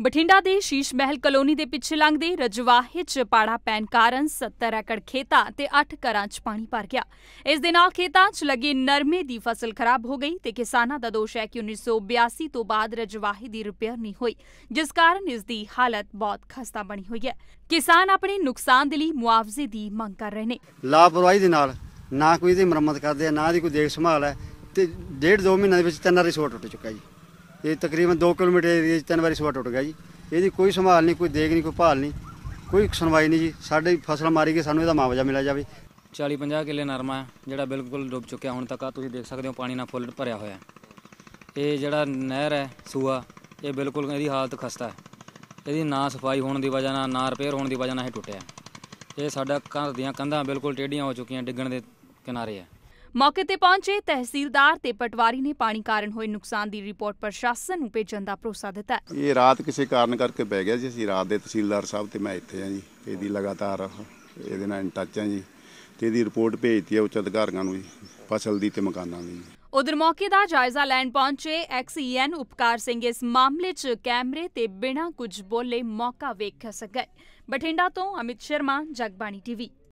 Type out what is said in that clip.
ਬਠਿੰਡਾ ਦੇ ਸ਼ੀਸ਼ ਮਹਿਲ ਕਲੋਨੀ ਦੇ ਪਿੱਛੇ ਲੰਘਦੇ ਰਜਵਾਹੇ 'ਚ ਪਾੜਾ ਪੈਣ ਕਾਰਨ 70 ਏਕੜ ਖੇਤਾਂ ਤੇ 8 ਘਰਾਂ 'ਚ ਪਾਣੀ ਭਰ ਗਿਆ। ਇਸ ਦੇ ਨਾਲ ਖੇਤਾਂ 'ਚ ਲੱਗੇ ਨਰਮੇ ਦੀ ਫਸਲ ਖਰਾਬ ਹੋ ਗਈ ਤੇ ਕਿਸਾਨਾਂ ਦਾ ਦੋਸ਼ ਹੈ ਕਿ 1982 ਤੋਂ ਬਾਅਦ ਰਜਵਾਹੇ ਦੀ ਰਿਪੇਅਰ ਨਹੀਂ ਹੋਈ, ਜਿਸ ਕਾਰਨ ਇਸ ਦੀ ਹਾਲਤ ਬਹੁਤ ਖਸਤਾ ਬਣੀ ਹੋਈ ਹੈ। ਕਿਸਾਨ ਆਪਣੇ ਨੁਕਸਾਨ ਦੇ ਲਈ ਮੁਆਵਜ਼ੇ ਦੀ ਮੰਗ ਕਰ ਰਹੇ ਨੇ। ਲਾਪਰਵਾਹੀ ਦੇ ਨਾਲ ਨਾ ਕੋਈ ਇਹਦੀ ਮੁਰੰਮਤ ਕਰਦੇ, ਨਾ ਦੀ ਕੋਈ ਦੇਖ ਸੰਭਾਲ ਹੈ ਤੇ ਡੇਢ ਦੋ ਮਹੀਨਿਆਂ ਦੇ ਵਿੱਚ ਤਿੰਨ ਵਾਰੀ ਟੁੱਟ ਚੁੱਕਾ ਜੀ ਇਹ ਤਕਰੀਬਨ 2 ਕਿਲੋਮੀਟਰ ਏਰੀਆ 'ਚ ਤਿੰਨ ਵਾਰੀ ਸਵਾ ਟੁੱਟ ਗਿਆ ਜੀ। ਇਹਦੀ ਕੋਈ ਸੰਭਾਲ ਨਹੀਂ ਕੋਈ ਦੇਖ ਨਹੀਂ ਕੋਈ ਭਾਲ ਨਹੀਂ ਕੋਈ ਸੁਣਵਾਈ ਨਹੀਂ ਜੀ। ਸਾਡੀ ਫਸਲ ਮਾਰੀ ਗਈ ਸਾਨੂੰ ਇਹਦਾ ਮੁਆਵਜ਼ਾ ਮਿਲਿਆ ਜਾਵੇ। 40 50 ਕਿੱਲੇ ਨਰਮਾ ਹੈ, ਜਿਹੜਾ ਬਿਲਕੁਲ ਡੁੱਬ ਚੁੱਕਿਆ। ਹੁਣ ਤੱਕ ਆ ਤੁਸੀਂ ਦੇਖ ਸਕਦੇ ਹੋ ਪਾਣੀ ਨਾਲ ਫੁੱਲ ਭਰਿਆ ਹੋਇਆ ਇਹ ਜਿਹੜਾ ਨਹਿਰ ਹੈ ਸੂਆ ਇਹ ਬਿਲਕੁਲ ਇਹਦੀ ਹਾਲਤ ਖਸਤਾ ਹੈ। ਇਹਦੀ ਨਾ ਸਫ਼ਾਈ ਹੋਣ ਦੀ ਵਜ੍ਹਾ ਨਾਲ ਨਾ ਰਿਪੇਅਰ ਹੋਣ ਦੀ ਵਜ੍ਹਾ ਨਾਲ ਇਹ ਟੁੱਟਿਆ ਇਹ ਸਾਡਾ ਘਰ ਦੀਆਂ ਕੰਧਾਂ ਬਿਲਕੁਲ ਟੇਢੀਆਂ ਹੋ ਚੁੱਕੀਆਂ ਡਿੱਗਣ ਦੇ ਕਿਨਾਰੇ ਹੈ। ਮੌਕੇ ਤੇ ਪਹੁੰਚੇ ਤਹਿਸੀਲਦਾਰ ਤੇ ਪਟਵਾਰੀ ਨੇ ਪਾਣੀ ਕਾਰਨ ਹੋਏ ਨੁਕਸਾਨ ਦੀ ਰਿਪੋਰਟ ਪ੍ਰਸ਼ਾਸਨ ਨੂੰ ਭੇਜਣ ਦਾ ਭਰੋਸਾ ਦਿੱਤਾ। ਇਹ ਰਾਤ ਕਿਸੇ ਕਾਰਨ ਕਰਕੇ ਪੈ ਗਿਆ ਜੀ ਅਸੀਂ ਰਾਤ ਦੇ ਤਹਿਸੀਲਦਾਰ ਸਾਹਿਬ ਤੇ ਮੈਂ ਇੱਥੇ ਆ ਜੀ ਇਹਦੀ ਲਗਾਤਾਰ ਇਹਦੇ ਨਾਲ ਇਨ ਟੱਚ ਆ ਜੀ ਤੇ ਇਹਦੀ ਰਿਪੋਰਟ ਭੇਜਤੀ ਹੈ ਉੱਚ ਅਧਿਕਾਰੀਆਂ ਨੂੰ ਜੀ ਫਸਲ ਦੀ ਤੇ ਮਕਾਨਾਂ ਦੀ। ਉਧਰ ਮੌਕੇ ਦਾ ਜਾਇਜ਼ਾ ਲੈਣ ਪਹੁੰਚੇ ਐਕਸਈਐਨ ਉਪਕਾਰ ਸਿੰਘ। ਇਸ ਮਾਮਲੇ 'ਚ ਕੈਮਰੇ ਤੇ ਬਿਨਾਂ ਕੁਝ ਬੋਲੇ ਮੌਕਾ ਵੇਖ ਸਕੇ। ਬਠਿੰਡਾ ਤੋਂ ਅਮਿਤ ਸ਼ਰਮਾ ਜਗਬਾਣੀ ਟੀਵੀ।